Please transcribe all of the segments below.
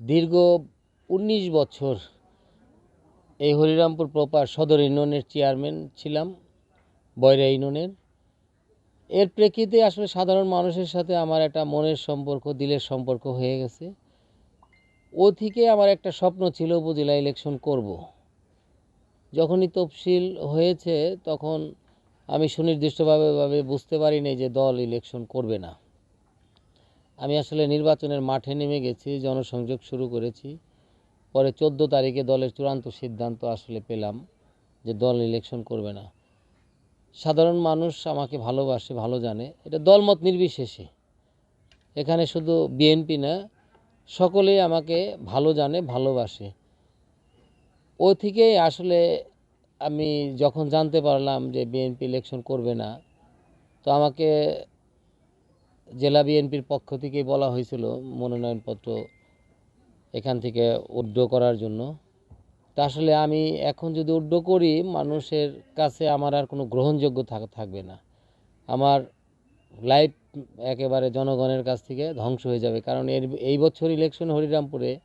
দীর্ঘ উনিশ বছর এই হরিরামপুর প্রপার সদর ইউনিয়নের চেয়ারম্যান ছিলাম বয়রা ইউনিয়নের। এর প্রেক্ষিতে আসলে সাধারণ মানুষের সাথে আমার একটা মনের সম্পর্ক, দিলের সম্পর্ক হয়ে গেছে। ও থেকে আমার একটা স্বপ্ন ছিল উপজেলা ইলেকশন করব। যখনই তফসিল হয়েছে তখন আমি সুনির্দিষ্টভাবে ভাবে বুঝতে পারিনি যে দল ইলেকশন করবে না। আমি আসলে নির্বাচনের মাঠে নেমে গেছি, জনসংযোগ শুরু করেছি। পরে চোদ্দ তারিখে দলের চূড়ান্ত সিদ্ধান্ত আসলে পেলাম যে দল ইলেকশন করবে না। সাধারণ মানুষ আমাকে ভালোবাসে, ভালো জানে। এটা দলমত নির্বিশেষে। এখানে শুধু বিএনপি না সকলেই আমাকে ভালো জানে, ভালোবাসে। ও থেকেই আসলে আমি যখন জানতে পারলাম যে বিএনপি ইলেকশন করবে না, তো আমাকে জেলা বিএনপির পক্ষ থেকেই বলা হয়েছিল মনোনয়নপত্র এখান থেকে উড্ড করার জন্য। তা আসলে আমি এখন যদি উড্ড করি, মানুষের কাছে আমার আর কোনো গ্রহণযোগ্য থাক- থাকবে না। আমার লাইফ একেবারে জনগণের কাছ থেকে ধ্বংস হয়ে যাবে। কারণ এর, এই বছর ইলেকশন হরিরামপুরে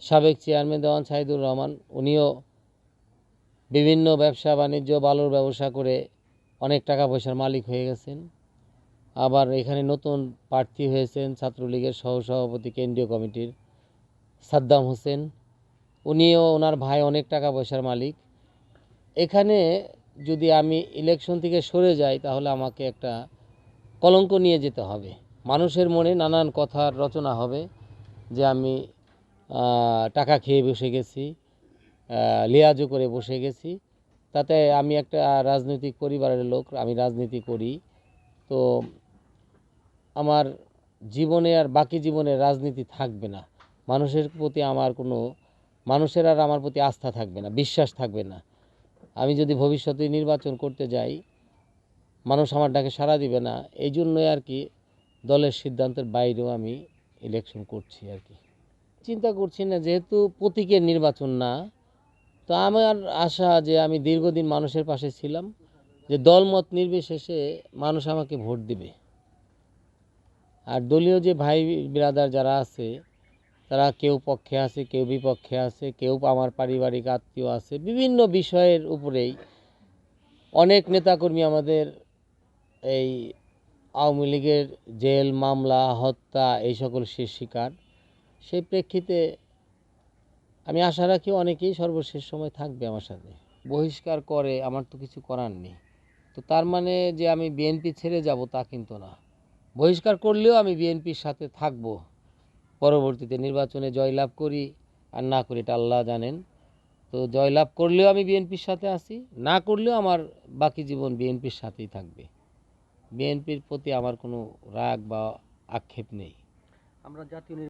সাবেক চেয়ারম্যান দেওয়ান সাইদুর রহমান, উনিও বিভিন্ন ব্যবসা, বাণিজ্য, বালুর ব্যবসা করে অনেক টাকা পয়সার মালিক হয়ে গেছেন। আবার এখানে নতুন প্রার্থী হয়েছেন ছাত্রলীগের সহসভাপতি কেন্দ্রীয় কমিটির সাদ্দাম হোসেন। উনিও ওনার ভাই অনেক টাকা পয়সার মালিক। এখানে যদি আমি ইলেকশন থেকে সরে যাই তাহলে আমাকে একটা কলঙ্ক নিয়ে যেতে হবে। মানুষের মনে নানান কথার রচনা হবে যে আমি টাকা খেয়ে বসে গেছি আহ, করে বসে গেছি। তাতে আমি একটা রাজনৈতিক পরিবারের লোক আমি রাজনীতি করি। তো আমার জীবনে আর বাকি জীবনে রাজনীতি থাকবে না। মানুষের প্রতি আমার কোনো, মানুষের আর আমার প্রতি আস্থা থাকবে না, বিশ্বাস থাকবে না। আমি যদি ভবিষ্যতে নির্বাচন করতে যাই, মানুষ আমার ডাকে সাড়া দিবে না, এই জন্যই আর কি দলের সিদ্ধান্তের বাইরেও আমি ইলেকশন করছি আর কি। চিন্তা করছি না, যেহেতু প্রতীকের নির্বাচন না, তো আমার আশা যে আমি দীর্ঘদিন মানুষের পাশে ছিলাম, যে দলমত নির্বিশেষে মানুষ আমাকে ভোট দিবে। আর দলীয় যে ভাই বিরাদার যারা আছে, তারা কেউ পক্ষে আছে, কেউ বিপক্ষে আছে, কেউ আমার পারিবারিক আত্মীয় আছে, বিভিন্ন বিষয়ের উপরেই অনেক নেতাকর্মী আমাদের এই আওয়ামী লীগের জেল, মামলা, হত্যা এই সকল শেষ শিকার। সেই প্রেক্ষিতে আমি আশা রাখি অনেকেই সর্বশেষ সময় থাকবে আমার সাথে। বহিষ্কার করে, আমার তো কিছু করার নেই। তো তার মানে যে আমি বিএনপি ছেড়ে যাব তা কিন্তু না। বহিষ্কার করলেও আমি বিএনপির সাথে থাকব। পরবর্তীতে নির্বাচনে জয়লাভ করি, আর না করি এটা আল্লাহ জানেন। তো জয়লাভ করলেও আমি বিএনপির সাথে আসি না করলেও আমার বাকি জীবন বিএনপির সাথেই থাকবে। বিএনপির প্রতি আমার কোনো রাগ বা আক্ষেপ নেই। আমরা জাতীয়